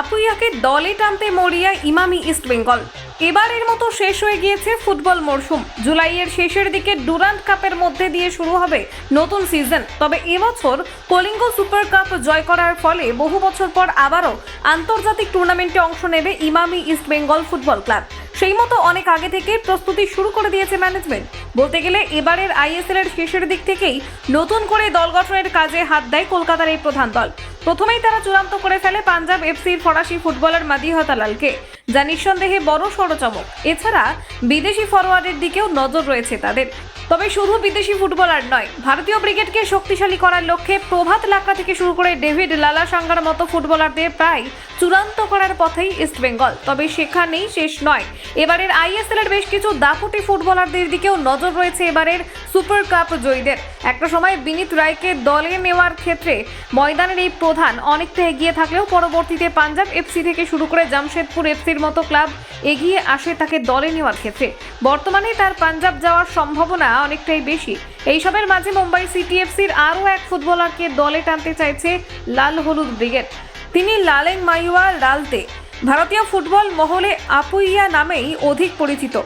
আপুইয়াকে দলে টানতে মরিয়া ইমামি ইস্ট বেঙ্গল। এবারের মতো শেষ হয়ে গিয়েছে ফুটবল মরশুম জুলাইয়ের শেষের দিকে ডুরান্ট কাপের মধ্যে দিয়ে শুরু হবে নতুন সিজন। তবে এবছর কলিঙ্গ সুপার কাপ জয় করার ফলে বহু বছর পর আবারও আন্তর্জাতিক টুর্নামেন্টে অংশ নেবে Emami East Bengal football club. সেই মতো অনেক আগে থেকে প্রস্তুতি শুরু করে দিয়েছে ম্যানেজমেন্ট। বলতে গেলে এবারের আইএসএল এর শেষের দিক থেকেই নতুন করে দল গঠনের কাজে হাত দেয় কলকাতার এই প্রধান দল। প্রথমেই তারা চূড়ান্ত করে ফেলে পাঞ্জাব এফসির ফরাসি ফুটবলার মাদিহতালালকে যা নিঃসন্দেহে বড় সড় চমক। এছাড়া বিদেশি ফরোয়ার্ডের দিকেও নজর রয়েছে তাদের। তবে শুধু বিদেশি ফুটবলার নয়, ভারতীয় ব্রিগেডকে শক্তিশালী করার লক্ষ্যে প্রভাত লাকড়া থেকে শুরু করে ডেভিড লালা সাঙ্গার মতো ফুটবলারদের প্রায় চূড়ান্ত করার পথেই ইস্টবেঙ্গল তবে সেখানেই শেষ নয়। এবারের আইএসএল এর বেশ কিছু দাপুটি ফুটবলারদের দিকেও নজর রয়েছে এবারের সুপার কাপ জয়ীদের। একটা সময় বিনীত রায়কে দলে নেওয়ার ক্ষেত্রে ময়দানের এই প্রধান অনেকটা এগিয়ে থাকলেও পরবর্তীতে পাঞ্জাব এফসি থেকে শুরু করে জামশেদপুর এফসির মতো ক্লাব এগিয়ে আসে তাকে দলে নেওয়ার ক্ষেত্রে। বর্তমানে তার পাঞ্জাব যাওয়ার সম্ভাবনা অনেকটাই বেশি। এইসবের মাঝে মুম্বাই সিটি এফসির আরও এক ফুটবলারকে দলে টানতে চাইছে লাল হলুদ ব্রিগেড। তিনি লালেং মাইওয়া লালতে। ভারতীয় ফুটবল মহলে আপুইয়া নামেই অধিক পরিচিত।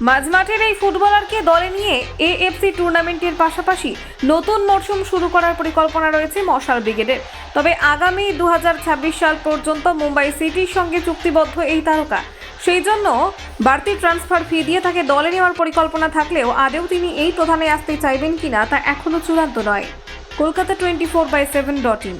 মাঝমাঠের এই ফুটবলারকে দলে নিয়ে এএফসি টুর্নামেন্টের পাশাপাশি নতুন মরশুম শুরু করার পরিকল্পনা রয়েছে মশাল ব্রিগেডের। তবে আগামী দু হাজার ছাব্বিশ সাল পর্যন্ত মুম্বাই সিটির সঙ্গে চুক্তিবদ্ধ এই তারকা। সেই জন্য বাড়তি ট্রান্সফার ফি দিয়ে তাকে দলে নেওয়ার পরিকল্পনা থাকলেও আদেও তিনি এই প্রধানে আসতে চাইবেন কিনা তা এখনও চূড়ান্ত নয়। Kolkata twenty four by seven dot in